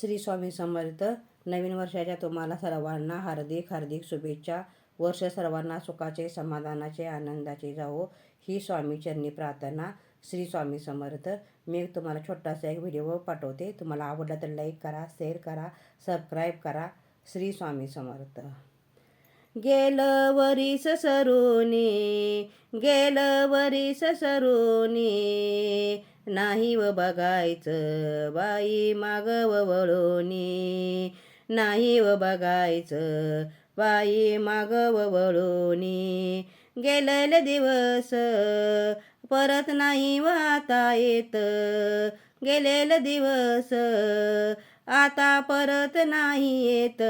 श्री स्वामी समर्थ. नवीन वर्षाच्या तुम्हाला सर्वांना हार्दिक हार्दिक शुभेच्छा. वर्ष सर्वांना सुखाचे समाधानाचे आनंदाचे जावो. ही स्वामीचरणी प्रार्थना श्री स्वामी समर्थ. मी तुम्हाला छोटासा एक व्हिडिओ पाठवते. तुम्हाला आवडला तर लाईक करा शेअर करा सबस्क्राईब करा. श्री स्वामी समर्थ. गेलं वरीस सरुनी गेलं वरीस नाही व बघायचं बाई मागव वळोनी. नाही व बघायचं बाई मागव वळोनी. गेलेले दिवस परत नाही वाता येत. गेलेले दिवस आता परत नाही येत.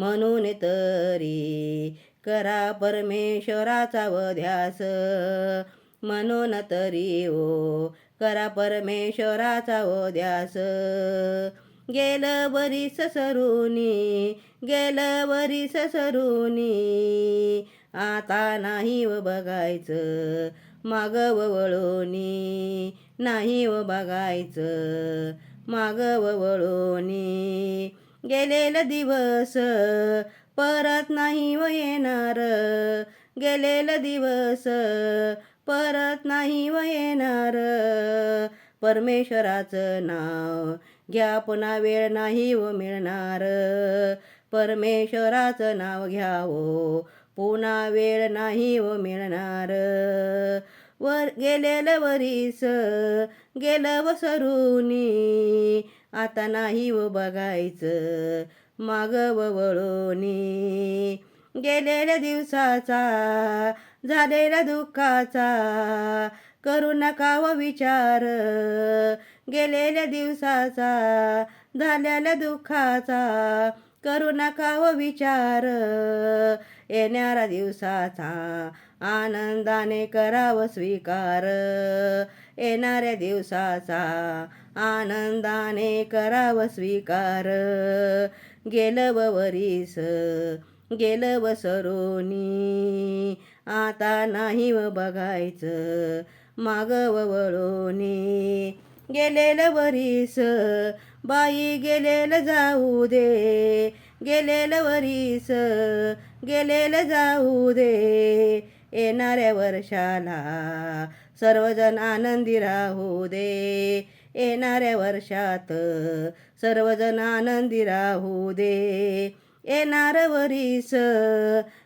म्हणून तरी करा परमेश्वराचा वध्यास. म्हणून तरी ओ करा परमेश्वराचा वध्यास. गेल वरी सरुनी गेल वरी सरुनी आता नाही व बघायचं माग वळोनी नाही व बघायचं माग वळोनी. गेलेला दिवस परत नाही व येणार. गेलेला दिवस परत नाही व येणार. परमेश्वराचं नाव घ्या पुन्हा वेळ नाही व मिळणार. परमेश्वराचं नाव घ्यावो पुन्हा वेळ नाही व मिळणार. वर गेलेलं वरीस गेलं व सरुनी आता नाही व बघायचं. माग वळोनी. गेलेल्या दिवसाचा झालेल्या दुःखाचा करू नका व विचार. गेलेल्या दिवसाचा झालेल्या दुःखाचा करू नका व विचार. येणाऱ्या दिवसाचा आनंदाने करावं स्वीकार. येणाऱ्या दिवसाचा आनंदाने करावं स्वीकार. गेलं वरीस गेलं व सरोनी आता नाही व बघायचं माग वळोनी. गेलेलं वरीस बाई गेलेलं जाऊ दे. गेलेलं वरीस गेलेलं जाऊ दे. येणाऱ्या वर्षाला. सर्वजण आनंदी राहू दे. येणाऱ्या वर्षात. सर्वजण आनंदी राहू दे. येणार वरीस.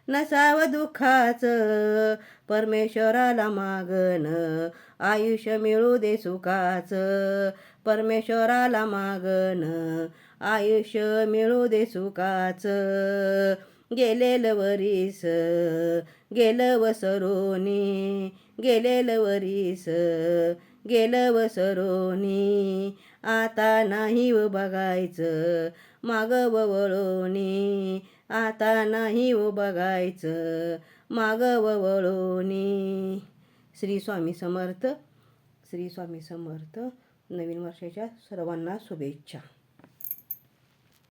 नसावं दुःखाचं. परमेश्वराला मागण. आयुष्य मिळू दे सुखाचं. परमेश्वराला मागण. आयुष्य मिळू दे सुखाचं. गेलेलं वरीस गेलं सरोनी गेलेलं वरीस गेलं सरोनी आता नाही व बघायचं माग व वळोनी. आता नाही व बघायचं माग व वळोनी. श्री स्वामी समर्थ श्री स्वामी समर्थ नवीन वर्षाच्या सर्वांना शुभेच्छा.